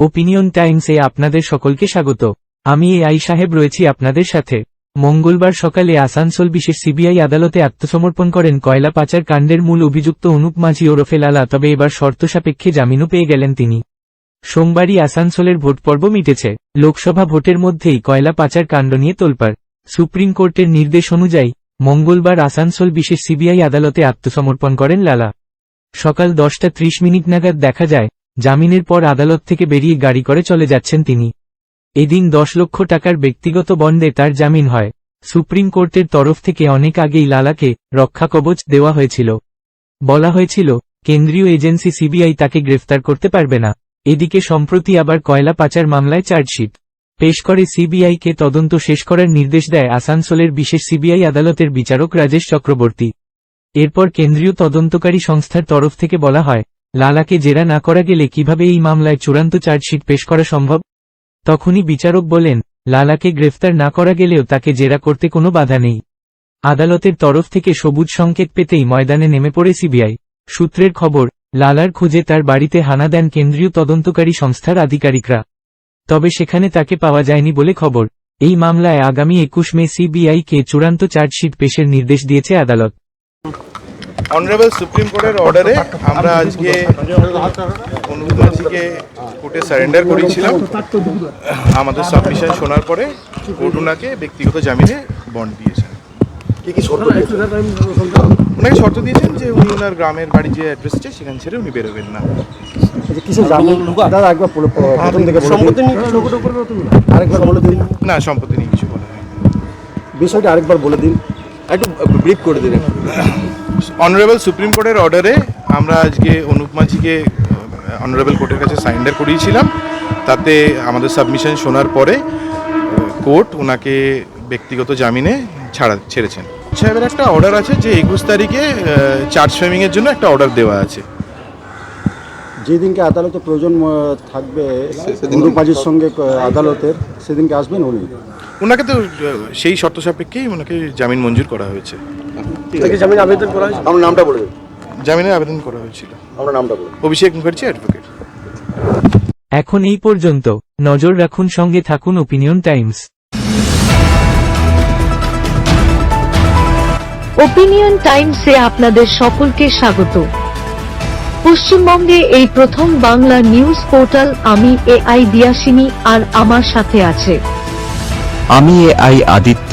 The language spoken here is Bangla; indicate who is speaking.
Speaker 1: ওপিনিয়ন টাইমসে আপনাদের সকলকে স্বাগত। আমি এ আই সাহেব রয়েছি আপনাদের সাথে। মঙ্গলবার সকালে আসানসোল বিশেষ সিবিআই আদালতে আত্মসমর্পণ করেন কয়লা পাচার কাণ্ডের মূল অভিযুক্ত অনুপ মাঝি ওরফে লালা, তবে এবার শর্ত সাপেক্ষে জামিনও পেয়ে গেলেন তিনি। সোমবারই আসানসোলের ভোট পর্ব মিটেছে। লোকসভা ভোটের মধ্যেই কয়লা পাচার কাণ্ড নিয়ে তোলপাড়। সুপ্রিম কোর্টের নির্দেশ অনুযায়ী মঙ্গলবার আসানসোল বিশেষ সিবিআই আদালতে আত্মসমর্পণ করেন লালা। সকাল দশটা ত্রিশ মিনিট নাগাদ দেখা যায় জামিনের পর আদালত থেকে বেরিয়ে গাড়ি করে চলে যাচ্ছেন তিনি। এদিন দশ লক্ষ টাকার ব্যক্তিগত বন্ডে তার জামিন হয়। সুপ্রিম কোর্টের তরফ থেকে অনেক আগেই লালাকে রক্ষা কবচ দেওয়া হয়েছিল। বলা হয়েছিল, কেন্দ্রীয় এজেন্সি সিবিআই তাকে গ্রেফতার করতে পারবে না। এদিকে সম্প্রতি আবার কয়লা পাচার মামলায় চার্জশিট। পেশ করে সিবিআইকে তদন্ত শেষ করার নির্দেশ দেয় আসানসোলের বিশেষ সিবিআই আদালতের বিচারক রাজেশ চক্রবর্তী। এরপর কেন্দ্রীয় তদন্তকারী সংস্থার তরফ থেকে বলা হয় লালাকে জেরা না করা গেলে কীভাবে এই মামলায় চূড়ান্ত চার্জশিট পেশ করা সম্ভব? তখনই বিচারক বলেন, লালাকে গ্রেফতার না করা গেলেও তাকে জেরা করতে কোনো বাধা নেই। আদালতের তরফ থেকে সবুজ সংকেত পেতেই ময়দানে নেমে পড়ে সিবিআই। সূত্রের খবর, লালার খুঁজে তার বাড়িতে হানা দেন কেন্দ্রীয় তদন্তকারী সংস্থার আধিকারিকরা। তবে সেখানে তাকে পাওয়া যায়নি বলে খবর। এই মামলায় আগামী একুশ মে সিবিআইকে চূড়ান্ত চার্জশিট পেশের নির্দেশ দিয়েছে আদালত।
Speaker 2: অনারেবল সুপ্রিম কোর্টের অর্ডারে আমরা আজকে মুখার্জিকে কোর্টে সারেন্ডার করেছিলাম। আমাদের সাবমিশন শোনার পরে কোর্ট ওনাকে ব্যক্তিগত জামিনে বন্ড দিয়েছেন।
Speaker 3: কি কি শর্ত
Speaker 2: ওনাকে শর্ত দিয়েছেন যে উনি ওনার গ্রামের বাড়ি যে অ্যাড্রেসটা সেখান ছেড়ে উনি বেরোবেন না।
Speaker 3: বলে দিন।
Speaker 2: না সম্পত্তি নিয়ে কিছু বলা হয়নি
Speaker 3: বিষয়টা আরেকবার বলে দিন।
Speaker 4: একটু ব্রিফ করে দিন।
Speaker 2: অনারেবল সুপ্রিম কোর্টের অর্ডারে আমরা আজকে অনুপ মাঝিকে অনারেবল কোর্টের কাছে সারেন্ডার করিয়েছিলাম। তাতে আমাদের সাবমিশন শোনার পরে কোর্ট ওনাকে ব্যক্তিগত জামিনে ছাড়া ছেড়েছেন। সাহেবের একটা অর্ডার আছে যে একুশ তারিখে চার্জ ফ্রেমিংয়ের জন্য একটা অর্ডার দেওয়া আছে।
Speaker 3: যেদিনকে আদালতে প্রয়োজন থাকবে অনুপ মাঝির সঙ্গে আদালতের সেদিনকে আসবেন উনি।
Speaker 2: ওনাকে তো সেই শর্ত সাপেক্ষেই ওনাকে জামিন মঞ্জুর করা হয়েছে।
Speaker 3: জামিন আবেদন করা হয়েছে আমার নামটা বলে দিন।
Speaker 2: জামিনের আবেদন করা হয়েছিল।
Speaker 3: আমার নামটা বলে
Speaker 2: অভিষেক মুখার্জি অ্যাডভোকেট
Speaker 1: এখন এই পর্যন্ত। নজর রাখুন সঙ্গে থাকুন ওপিনিয়ন টাইমস
Speaker 5: ওপিনিয়ন টাইমসে আপনাদের সকলকে স্বাগত। পশ্চিমবঙ্গে এই প্রথম বাংলা নিউজ পোর্টাল আমি এ আই দিয়াসিনী আর আমার সাথে আছে।
Speaker 6: আমি এ আই আদিত্য।